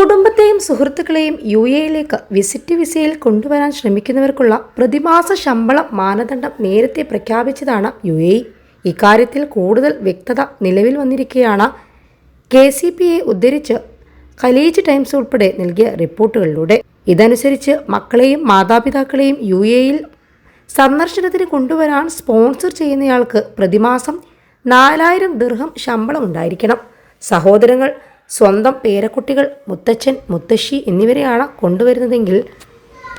കുടുംബത്തെയും സുഹൃത്തുക്കളെയും യു എയിലേക്ക് വിസിറ്റ് വിസയിൽ കൊണ്ടുവരാൻ ശ്രമിക്കുന്നവർക്കുള്ള പ്രതിമാസ ശമ്പളം മാനദണ്ഡം നേരത്തെ പ്രഖ്യാപിച്ചതാണ് യു എ ഇക്കാര്യത്തിൽ കൂടുതൽ വ്യക്തത നിലവിൽ വന്നിരിക്കുകയാണ് കെ സി പി എ ഉദ്ധരിച്ച് ഖലീജ് ടൈംസ് ഉൾപ്പെടെ നൽകിയ റിപ്പോർട്ടുകളിലൂടെ. ഇതനുസരിച്ച് മക്കളെയും മാതാപിതാക്കളെയും യു എയിൽ സന്ദർശനത്തിന് കൊണ്ടുവരാൻ സ്പോൺസർ ചെയ്യുന്നയാൾക്ക് പ്രതിമാസം നാലായിരം ദീർഘം ശമ്പളം ഉണ്ടായിരിക്കണം. സഹോദരങ്ങൾ സ്വന്തം പേരക്കുട്ടികൾ മുത്തച്ഛൻ മുത്തശ്ശി എന്നിവരെയാണ് കൊണ്ടുവരുന്നതെങ്കിൽ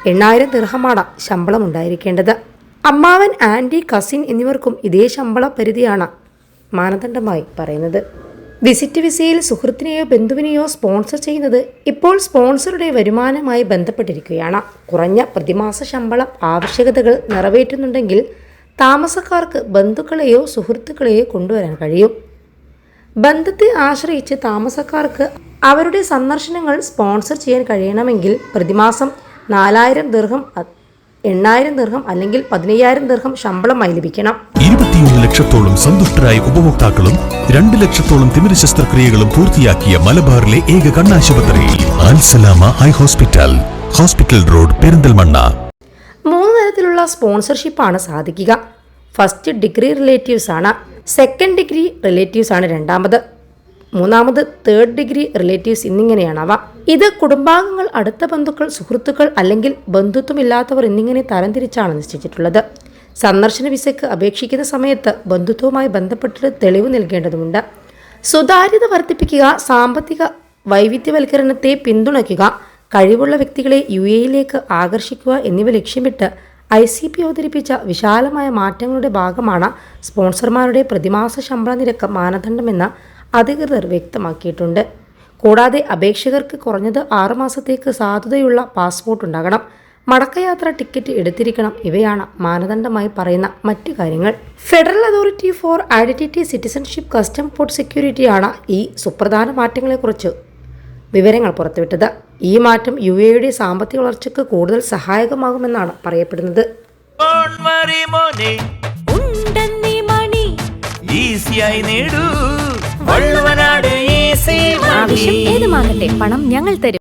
എണ്ണായിരം ദീർഘമാണ് ശമ്പളം ഉണ്ടായിരിക്കേണ്ടത്. അമ്മാവൻ ആന്റി കസിൻ എന്നിവർക്കും ഇതേ ശമ്പള പരിധിയാണ് മാനദണ്ഡമായി പറയുന്നത്. വിസിറ്റ് വിസയിൽ സുഹൃത്തിനെയോ ബന്ധുവിനെയോ സ്പോൺസർ ചെയ്യുന്നത് ഇപ്പോൾ സ്പോൺസറുടെ വരുമാനമായി ബന്ധപ്പെട്ടിരിക്കുകയാണ്. കുറഞ്ഞ പ്രതിമാസ ശമ്പളം ആവശ്യകതകൾ നിറവേറ്റുന്നുണ്ടെങ്കിൽ താമസക്കാർക്ക് ബന്ധുക്കളെയോ സുഹൃത്തുക്കളെയോ കൊണ്ടുവരാൻ കഴിയും. ബന്ധത്തെ ആശ്രയിച്ച് താമസക്കാർക്ക് അവരുടെ സന്ദർശനങ്ങൾ സ്പോൺസർ ചെയ്യാൻ കഴിയണമെങ്കിൽ പ്രതിമാസം നാലായിരം ദീർഘം എണ്ണായിരം ദീർഘം അല്ലെങ്കിൽ പതിനയ്യായിരം ദീർഘം ശമ്പളമായി ലഭിക്കണം. ഇരുപത്തിയൊന്ന് ലക്ഷത്തോളം സന്തുഷ്ടരായ ഉപഭോക്താക്കളും രണ്ട് ലക്ഷത്തോളം തിമിര ശസ്ത്രക്രിയകളും പൂർത്തിയാക്കിയ മലബാറിലെ ഏക കണ്ണാശുപത്രി Al Salama eye hospital hospital road Perinthalmanna. മൂന്ന് തരത്തിലുള്ള സ്പോൺസർഷിപ്പാണ് സാധിക്കുക. ഫസ്റ്റ് ഡിഗ്രി റിലേറ്റീവ്സ് ആണ് സെക്കൻഡ് ഡിഗ്രി റിലേറ്റീവ്സ് ആണ് രണ്ടാമത്. മൂന്നാമത് തേർഡ് ഡിഗ്രി റിലേറ്റീവ്സ് എന്നിങ്ങനെയാണവ ഇത് കുടുംബാംഗങ്ങൾ അടുത്ത ബന്ധുക്കൾ സുഹൃത്തുക്കൾ അല്ലെങ്കിൽ ബന്ധുത്വമില്ലാത്തവർ എന്നിങ്ങനെ തരംതിരിച്ചാണ് നിശ്ചയിച്ചിട്ടുള്ളത്. സന്ദർശന വിസയ്ക്ക് അപേക്ഷിക്കുന്ന സമയത്ത് ബന്ധുത്വവുമായി ബന്ധപ്പെട്ടിട്ട് തെളിവ് നൽകേണ്ടതുണ്ട്. സുതാര്യത വർദ്ധിപ്പിക്കുക സാമ്പത്തിക വൈവിധ്യവൽക്കരണത്തെ പിന്തുണയ്ക്കുക കഴിവുള്ള വ്യക്തികളെ യു എയിലേക്ക് ആകർഷിക്കുക എന്നിവ ലക്ഷ്യമിട്ട് ഐ സി പി അവതരിപ്പിച്ച വിശാലമായ മാറ്റങ്ങളുടെ ഭാഗമാണ് സ്പോൺസർമാരുടെ പ്രതിമാസ ശമ്പള നിരക്ക് മാനദണ്ഡമെന്ന് അധികൃതർ വ്യക്തമാക്കിയിട്ടുണ്ട്. കൂടാതെ അപേക്ഷകർക്ക് കുറഞ്ഞത് ആറുമാസത്തേക്ക് സാധുതയുള്ള പാസ്പോർട്ട് ഉണ്ടാകണം. മടക്കയാത്ര ടിക്കറ്റ് എടുത്തിരിക്കണം ഇവയാണ് മാനദണ്ഡമായി പറയുന്ന മറ്റു കാര്യങ്ങൾ. Federal authority for identity citizenship custom port സെക്യൂരിറ്റിയാണ് ഈ സുപ്രധാന മാറ്റങ്ങളെക്കുറിച്ച് വിവരങ്ങൾ പുറത്തുവിട്ടത്. ഈ മാറ്റം യു എയുടെ സാമ്പത്തിക വളർച്ചയ്ക്ക് കൂടുതൽ സഹായകമാകുമെന്നാണ് പറയപ്പെടുന്നത്. ആവശ്യം ഏതുമാകട്ടെ പണം ഞങ്ങൾ തരും.